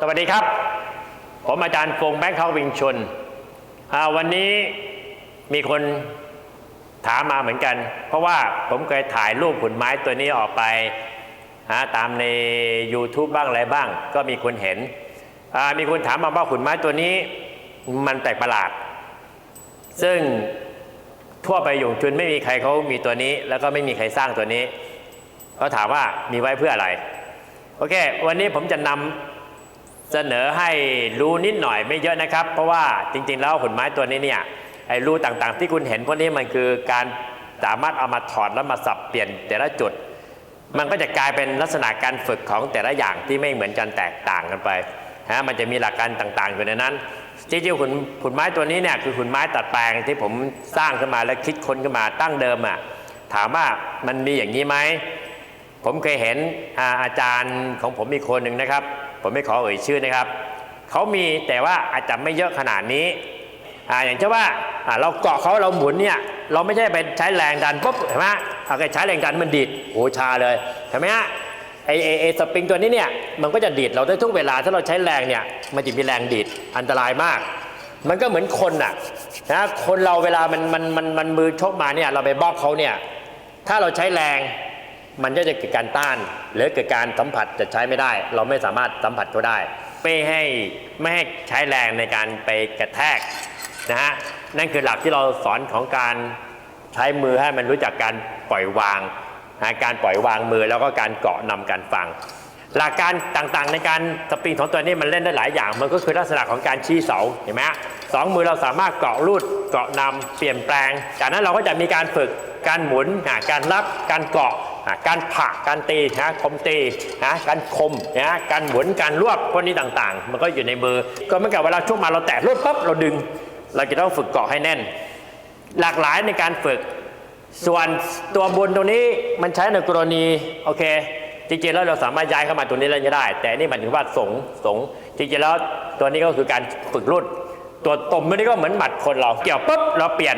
สวัสดีครับ ผมอาจารย์ฟงแบงค์เขาวิงชน วันนี้มีคนถามมาเหมือนกัน เพราะว่าผมเคยถ่ายรูปหุ่นไม้ตัวนี้ออกไปหาตามใน YouTube บ้างอะไรบ้าง ก็มีคนเห็น มีคนถามมาว่าหุ่นไม้ตัวนี้มันแปลกประหลาด ซึ่งทั่วไปหยงจุนไม่มีใครเขามีตัวนี้ แล้วก็ไม่มีใครสร้างตัวนี้เขาถามว่ามีไว้เพื่ออะไร โอเค วันนี้ผมจะนำ เสนอให้รู้นิดหน่อยไม่เยอะนะครับ เพราะว่าจริงๆ แล้วหุ่นไม้ตัวนี้เนี่ยไอ้รูต่างๆ ที่คุณเห็นพวกนี้มันคือการสามารถเอามาถอดแล้วมาสับเปลี่ยนแต่ละจุด มันก็จะกลายเป็นลักษณะการฝึกของแต่ละอย่างที่ไม่เหมือนกันแตกต่างกันไปนะมันจะมีหลักการต่างๆ อยู่ในนั้นจริงๆหุ่นหุ่นไม้ตัวนี้เนี่ยคือหุ่นไม้ตัดแปลงที่ผมสร้างขึ้นมาและคิดค้นขึ้นมาตั้งเดิมอะถามว่ามันมีอย่างนี้ไหมผมเคยเห็นอาอาจารย์ของผมมีคนหนึ่งนะครับ ผมไม่ขอเอ่ยชื่อนะครับ เขามีแต่ว่าอาจจะไม่เยอะขนาดนี้อาอย่างเช่นว่าเราเกาะเขาเราหมุนเนี่ยเราไม่ใช่ไปใช้แรงดันปุ๊บเห็นไหมเอาไปใช้แรงดันมันดีดโอ้ชาเลยเห็นไหมฮะไอไอไอสปริงตัวนี้เนี่ยมันก็จะดีดเราได้ทุกเวลาถ้าเราใช้แรงเนี่ยมันจะมีแรงดีดอันตรายมาก มันก็เหมือนคนน่ะนะคนเราเวลามันมันมันมันมือชกมาเนี่ยเราไปบล็อกเขาเนี่ยถ้าเราใช้แรง มันก็จะเกิดการต้าน หรือเกิดการสัมผัสจะใช้ไม่ได้ เราไม่สามารถสัมผัสเขาได้ ไม่ให้ไม่ให้ใช้แรงในการไปกระแทกนะฮะนั่นคือหลักที่เราสอนของการใช้มือให้มันรู้จักการปล่อยวางนะการปล่อยวางมือแล้วก็การเกาะนำการฟัง หลักการต่างๆในการสปริงของตัวนี้มันเล่นได้หลายอย่าง มันก็คือลักษณะของการชี้เสาเห็นไหมฮะสองมือเราสามารถเกาะรูดเกาะนำเปลี่ยนแปลง จากนั้นเราก็จะมีการฝึกการหมุนอะการรับการเกาะอะการผักการตีนะคมตีนะการคมนะการหมุนการรวบพวกนี้ต่างๆ มันก็อยู่ในมือ ก็เหมื่อนกับเวลาช่วงมาเราแตะรวดปั๊บเราดึง เราจะต้องฝึกเกาะให้แน่น หลากหลายในการฝึก ส่วนตัวบนตรงนี้มันใช้ในกรณีโอเค จริงๆแล้วเราสามารถย้ายเข้ามาตัวนี้แล้วจะได้ แต่นี่หมายถึงว่าสงสงจริงๆแล้วตัวนี้ก็คือการฝึกรุ่น ตัวตมมันนี่ก็เหมือนหมัดคนเราเกี่ยวปุ๊บเราเปลี่ยน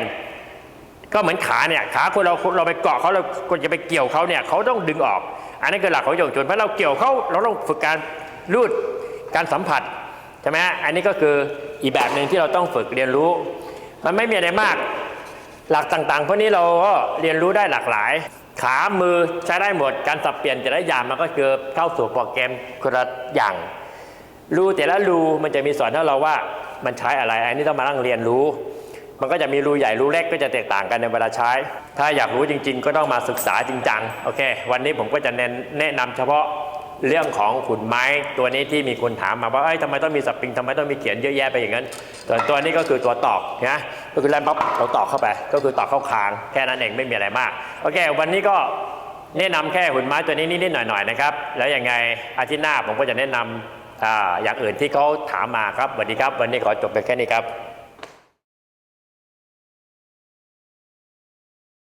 ก็เหมือนขาเนี่ยขาคนเราเราไปเกาะเขาเราคนจะไปเกี่ยวเขาเนี่ยเขาต้องดึงออก อันนี้คือหลักของโยงจนเพราะเราเกี่ยวเขาเราต้องฝึกการรูดการสัมผัสใช่ไหมอันนี้ก็คืออีกแบบหนึ่งที่เราต้องฝึกเรียนรู้ มันไม่มีอะไรมาก หลักต่างๆพวกนี้เราก็เรียนรู้ได้หลากหลาย ขามือใช้ได้หมด การสับเปลี่ยนแต่ละอย่างมันก็คือเข้าสู่โปรแกรมคนละอย่าง รูแต่ละรูมันจะมีสอนให้เราว่ามันใช้อะไร อันนี้ต้องมานั่งเรียนรู้ มันก็จะมีรูใหญ่รูเล็กก็จะแตกต่างกันในเวลาใช้ ถ้าอยากรู้จริง ๆ ก็ต้องมาศึกษาจริงจังโอเค วันนี้ผมก็จะแนะนำเฉพาะเรื่องของขุนไม้ตัวนี้ที่มีคนถามมาว่าเอ้ยทำไมต้องมีสปริงทำไมต้องมีเขียนเยอะแยะไปอย่างนั้นส่วนตัวนี้ก็คือตัวตอกนะ ก็คือแลนปั๊บเราตอกเข้าไป ก็คือตอกเข้าคางแค่นั้นเองไม่มีอะไรมากโอเค วันนี้ก็แนะนำแค่หุ่นไม้ตัวนี้นิดๆหน่อยๆนะครับแล้วยังไงอาทิตย์หน้าผมก็จะแนะนำอ่าอย่างอื่นที่เขาถามมาครับสวัสดีครับ วันนี้ขอจบไปแค่นี้ครับ